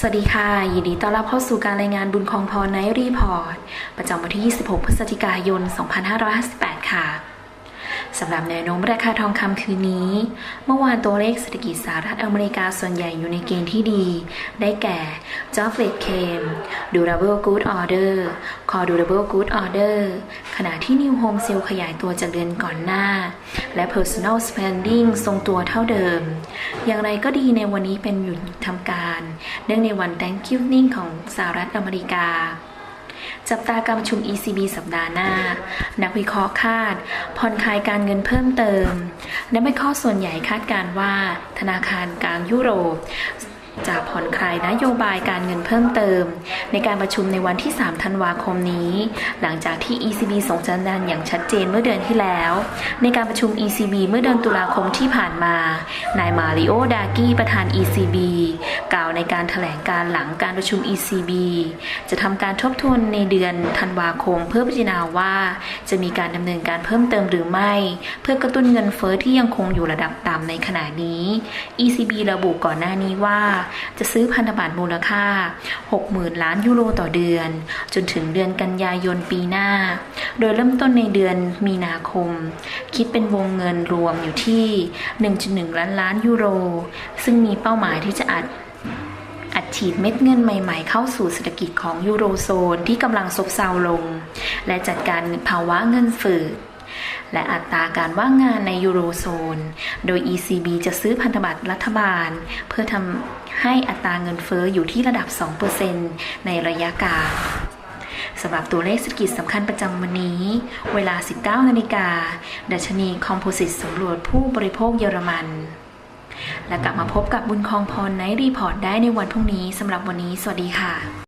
สวัสดีค่ะ ยินดีต้อนรับเข้าสู่การรายงานบุญคองพรในรีพอร์ต ประจำวันที่ 26 พฤศจิกายน 2558 ค่ะ สำหรับแนวโน้มราคาทองคำคืนนี้ เมื่อวานตัวเลขเศรษฐกิจสหรัฐอเมริกาส่วนใหญ่อยู่ในเกณฑ์ที่ดี ได้แก่ Job Rate Came Durable Good Order Core Durable Good Order ขณะที่ New Home Sale ขยายตัวจากเดือนก่อนหน้า และ Personal Spending ทรงตัวเท่าเดิม อย่างไรก็ดีในวันนี้เป็นหยุดทำการ เนื่องในวัน Thanksgiving ของสหรัฐอเมริกา จับตาการประชุม ECB สัปดาห์หน้า นักวิเคราะห์คาด ผ่อนคลายการเงินเพิ่มเติม และไม่ข้อส่วนใหญ่คาดการว่า ธนาคารกลางยุโรป จะผ่อนคลายนโยบายการเงินเพิ่มเติม ในการประชุมในวันที่ 3 ธันวาคมนี้ หลังจากที่ ECB ส่งสัญญาณอย่างชัดเจนเมื่อเดือนที่แล้ว ในการประชุม ECB เมื่อเดือนตุลาคมที่ผ่านมา นายมาริโอ ดากี้ประธาน ECB กล่าวในการถแถลงการหลังการประชุม ECB จะทำการทบทวนในเดือนธันวาคม เพื่อพิจารณาว่าจะมีการดำเนินการเพิ่มเติมหรือไม่ เพื่อกระตุ้นเงินเฟอ้อที่ยังคงอยู่ระดับต่ำในขณะนี้ ECB ระบุก่อนหน้านี้ว่าจะซื้อพันธบัตรมูลค่า 60,000 ล้านยูโรต่อเดือน จนถึงเดือนกันยายนปีหน้า โดยเริ่มต้นในเดือนมีนาคม คิดเป็นวงเงินรวมอยู่ที่ 1.1 ล้านล้านยูโร ซึ่งมีเป้าหมายที่จะอัดอัดฉีดเม็ดเงินใหม่ๆ เข้าสู่เศรษฐกิจของยูโรโซนที่กำลังซบเซาลง และจัดการภาวะเงินฝืด และอัตราการว่างงานในยูโรโซน โดย ECB จะซื้อพันธบัตรรัฐบาล เพื่อทำให้อัตราเงินเฟอ้ออยู่ที่ระดับ 2%ในระยะกลางสำหรับตัวเลขเศรษฐกิจสำคัญประจำวันนี้ เวลา 19นาฬิกาดัชนีคอมโพสิตสำรวจผู้บริโภคเยอรมัน และกลับมาพบกับบุญคองพรในรีพอร์ตได้ในวันพรุ่งนี้สำหรับวันนี้ สวัสดีค่ะ